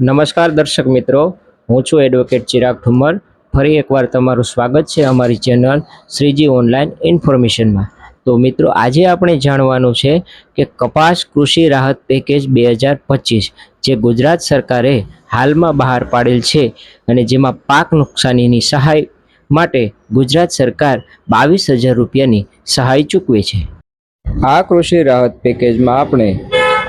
નમસ્કાર દર્શક મિત્રો, હું છું એડવોકેટ ચિરાગ ઠુમર ફરી એકવાર તમારું સ્વાગત છે અમારી ચેનલ શ્રીજી ઓનલાઈન ઇન્ફોર્મેશનમાં. તો મિત્રો, આજે આપણે જાણવાનું છે કે કપાસ કૃષિ રાહત પેકેજ બે હજાર પચીસ, જે ગુજરાત સરકારે હાલમાં બહાર પાડેલ છે અને જેમાં પાક નુકસાનીની સહાય માટે ગુજરાત સરકાર બાવીસ હજાર રૂપિયાની સહાય ચૂકવે છે. આ કૃષિ રાહત પેકેજમાં આપણે,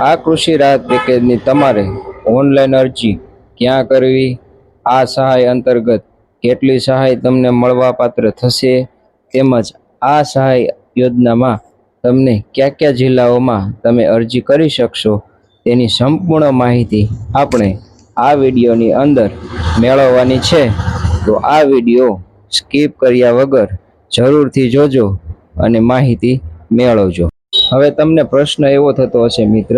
આ કૃષિ રાહત પેકેજની તમારે ઓનલાઈન અરજી ક્યાં કરવી? આ સહાય અંતર્ગત કેટલી સહાય તમને મળવાપાત્ર થશે? તેમજ આ સહાય યોજનામાં તમને કયા કયા જિલ્લાઓમાં તમે અરજી કરી શકશો? તેની સંપૂર્ણ માહિતી આપણે આ વિડીયોની અંદર મેળવવાની છે. તો આ વીડિયો સ્કીપ કર્યા વગર જરૂરથી જોજો અને માહિતી મેળવજો. હવે તમને પ્રશ્ન એવો થતો હશે, મિત્ર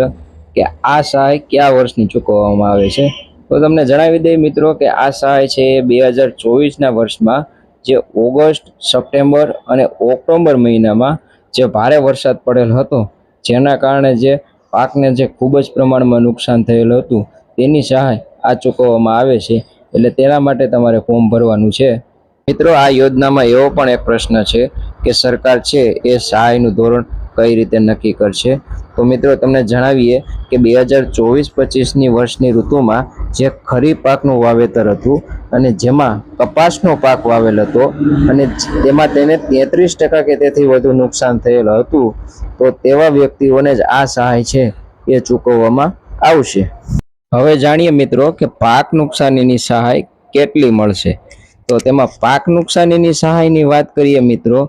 કે આ સહાય કયા વર્ષની ચૂકવવામાં આવે છે? તો તમને જણાવી દઈએ મિત્રો કે આ સહાય છે બે હજાર ચોવીસના વર્ષમાં, જે ઓગસ્ટ, સપ્ટેમ્બર અને ઓક્ટોબર મહિનામાં જે ભારે વરસાદ પડેલ હતો, જેના કારણે જે પાકને જે ખૂબ જ પ્રમાણમાં નુકસાન થયેલું હતું, તેની સહાય આ ચૂકવવામાં આવે છે. એટલે તેના માટે તમારે ફોર્મ ભરવાનું છે. મિત્રો, આ યોજનામાં એવો પણ એક પ્રશ્ન છે કે સરકાર છે એ સહાયનું ધોરણ કઈ રીતે નક્કી કરશે? તો મિત્રો તમને જણાવીએ કે બે હજાર ચોવીસ પચીસની વર્ષની ઋતુમાં જે ખરીફ પાકનું વાવેતર હતું અને જેમાં કપાસનો પાક વાવેલ હતો અને તેમાં તેને તેત્રીસ ટકા કે તેથી વધુ નુકસાન થયેલ હતું, તો તેવા વ્યક્તિઓને જ આ સહાય છે એ ચૂકવવામાં આવશે. હવે જાણીએ મિત્રો કે પાક નુકસાનીની સહાય કેટલી મળશે? તો તેમાં પાક નુકસાનીની સહાયની વાત કરીએ મિત્રો,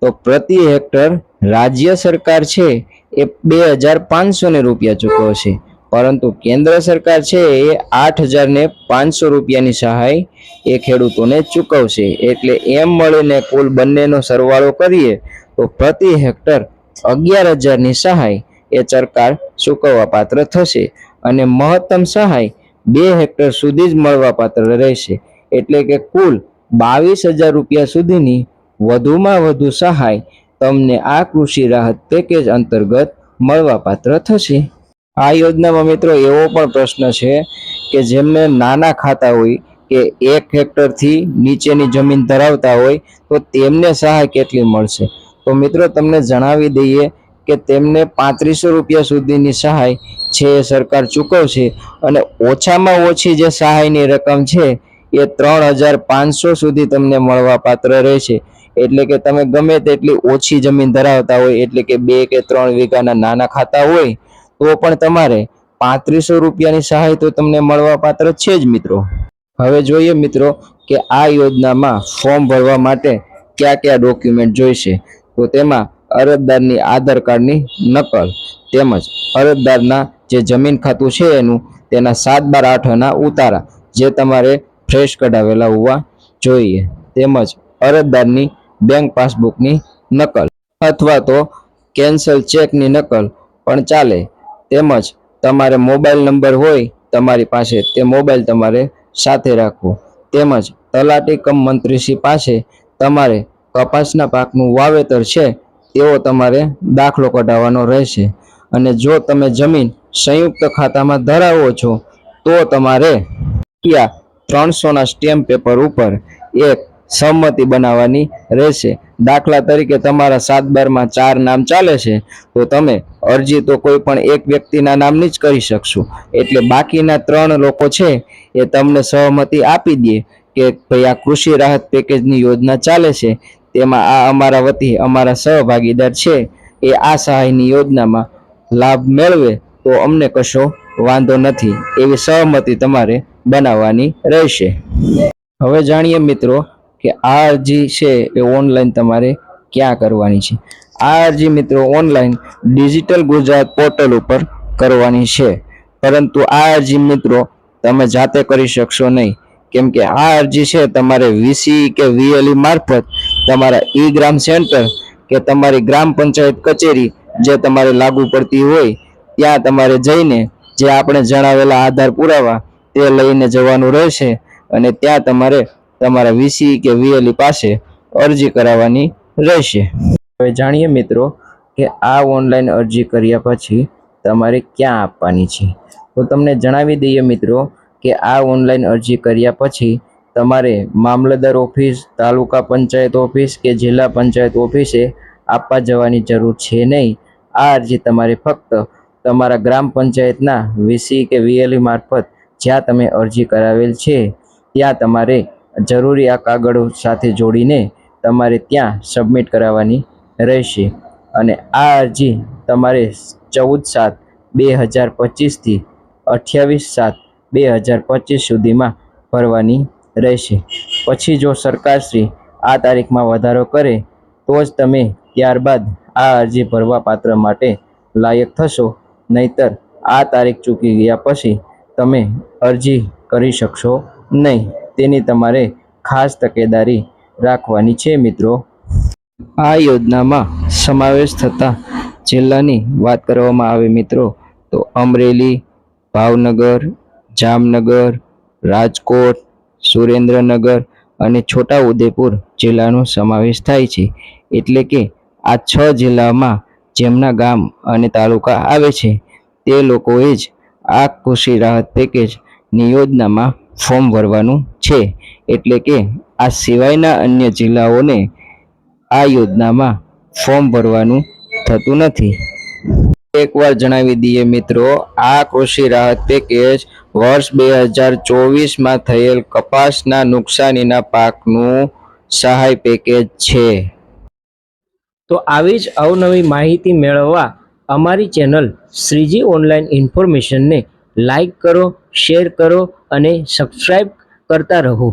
તો પ્રતિ હેક્ટર રાજ્ય સરકાર છે એ બે હજાર પાંચસો ને રૂપિયા ચૂકવશે પરંતુ કેન્દ્ર સરકાર છે એ આઠ હજાર ને પાંચસો રૂપિયાની સહાય એ ખેડૂતોને ચૂકવશે. એટલે એમ મળીને કુલ બંનેનો સરવાળો કરીએ તો પ્રતિ હેક્ટર અગિયાર હજારની સહાય એ સરકાર ચૂકવવા પાત્ર થશે અને મહત્તમ સહાય બે હેક્ટર સુધી જ મળવાપાત્ર રહેશે. એટલે કે કુલ બાવીસ હજાર રૂપિયા સુધીની વધુમાં વધુ સહાય તમને આ કૃષિ રાહત પેકેજ અંતર્ગત મળવાપાત્ર થશે. આ યોજનામાં મિત્રો એવો પણ પ્રશ્ન છે કે જેમને નાના ખાતા હોય કે એક હેક્ટરથી નીચેની જમીન ધરાવતા હોય તો તેમને સહાય કેટલી મળશે? તો મિત્રો તમને જણાવી દઈએ કે તેમને પાંત્રીસો રૂપિયા સુધીની સહાય છે એ સરકાર ચૂકવશે અને ઓછામાં ઓછી જે સહાયની રકમ છે એ ત્રણ હજાર પાંચસો સુધી તમને મળવા પાત્ર રહેશે. એટલે કે તમે ગમે તેટલી ઓછી જમીન ધરાવતા હોય, એટલે કે બે કે ત્રણ વીઘાના નાના ખાતા હોય, તો પણ તમારે પાંત્રીસો રૂપિયાની સહાય તો તમને મળવા પાત્ર છે જ મિત્રો. હવે જોઈએ મિત્રો કે આ યોજનામાં ફોર્મ ભરવા માટે કયા કયા ડોક્યુમેન્ટ જોઈશે? તો તેમાં અરજદારની આધાર કાર્ડની નકલ, તેમજ અરજદારના જે જમીન ખાતું છે એનું, તેના સાત બાર આઠના ઉતારા, જે તમારે ફ્રેશ કઢાવેલા હોવા જોઈએ. તેમજ અરજદારની બેંક પાસબુકની નકલ અથવા તો કેન્સલ ચેકની નકલ પણ ચાલે. તેમજ તમારે મોબાઈલ નંબર હોય તમારી પાસે તે મોબાઈલ તમારે સાથે રાખવો. તેમજ તલાટી કમ મંત્રીશ્રી પાસે તમારે કપાસના પાકનું વાવેતર છે તેવો તમારે દાખલો કઢાવવાનો રહેશે. અને જો તમે જમીન સંયુક્ત ખાતામાં ધરાવો છો તો તમારે ત્રણસોના સ્ટેમ્પ પેપર ઉપર એક સંમતિ બનાવવાની રહેશે. દાખલા તરીકે તમારા સાત બારમાં ચાર નામ ચાલે છે, તો તમે અરજી તો કોઈ પણ એક વ્યક્તિના નામની જ કરી શકશો. એટલે બાકીના ત્રણ લોકો છે એ તમને સહમતિ આપી દે કે ભાઈ આ કૃષિ રાહત પેકેજની યોજના ચાલે છે. તેમાં આ અમારા વતી અમારા સહભાગીદાર છે, એ આ સહાયની યોજનામાં લાભ મેળવે તો અમને કશો વાંધો નથી. એવી સહમતિ તમારે બનાવવાની રહેશે. હવે જાણીએ મિત્રો કે આ અરજી છે એ ઓનલાઈન તમારે ક્યાં કરવાની છે? આ અરજી મિત્રો ઓનલાઈન ડિજિટલ ગુજરાત પોર્ટલ ઉપર કરવાની છે. પરંતુ આ અરજી મિત્રો તમે જાતે કરી શકશો નહીં. કેમ કે આ અરજી છે તમારે વીસી કે વીએલઈ મારફત તમારા ઈ ગ્રામ સેન્ટર કે તમારી ગ્રામ પંચાયત કચેરી જે તમારે લાગુ પડતી હોય, ત્યાં તમારે જઈને જે આપણે જણાવેલા આધાર પુરાવા તે લઈને જવાનું રહેશે અને ત્યાં તમારે તમારા વીસી કે વીએલઈ પાસે અરજી કરાવવાની રહેશે. હવે જાણીએ મિત્રો કે આ ઓનલાઈન અરજી કર્યા પછી તમારે ક્યાં આપવાની છે? તો તમને જણાવી દઈએ મિત્રો કે આ ઓનલાઈન અરજી કર્યા પછી તમારે મામલતદાર ઓફિસ, તાલુકા પંચાયત ઓફિસ કે જિલ્લા પંચાયત ઓફિસે આપવા જવાની જરૂર છે નહીં. આ અરજી તમારે ફક્ત તમારા ગ્રામ પંચાયતના વીસી કે વીએલઈ મારફત જ્યાં તમે અરજી કરાવેલ છે, ત્યાં તમારે જરૂરી આ કાગળો સાથે જોડીને તમારે ત્યાં સબમિટ કરાવવાની રહેશે. અને આ અરજી તમારે ચૌદ સાત બે હજાર પચીસથી અઠ્યાવીસ સાત બે હજાર પચીસ સુધીમાં ભરવાની રહેશે. પછી જો સરકારશ્રી આ તારીખમાં વધારો કરે, તો જ તમે ત્યારબાદ આ અરજી ભરવા પાત્ર માટે લાયક થશો. નહીતર આ તારીખ ચૂકી ગયા પછી તમે અરજી કરી શકશો નહીં. તેની તમારે ખાસ તકેદારી રાખવાની છે, મિત્રો. આ યોજનામાં સમાવેશ થતા જિલ્લાની વાત કરવામાં આવે, મિત્રો, તો અમરેલી, ભાવનગર, જામનગર, રાજકોટ, સુરેન્દ્રનગર અને છોટા ઉદેપુર જિલ્લાનો સમાવેશ થાય છે. એટલે કે આ છ જિલ્લામાં જેમના ગામ અને તાલુકા આવે છે, તે લોકોએ જ આ કૃષિ રાહત પેકેજની યોજનામાં ફોર્મ ભરવાનું છે. એટલે કે આ સિવાયના અન્ય જિલ્લાઓને આ યોજનામાં ફોર્મ ભરવાનું થતું નથી. એકવાર જણાવી દઈએ મિત્રો, આ કૃષિ રાહત પેકેજ વર્ષ બે હજાર ચોવીસમાં થયેલ કપાસના નુકસાનીના પાકનું સહાય પેકેજ છે. તો આવી જ અવનવી માહિતી મેળવવા અમારી ચેનલ શ્રીજી ઓનલાઈન ઇન્ફોર્મેશનને લાઈક કરો શેર કરો અને સબસ્ક્રાઈબ કરતા રહો.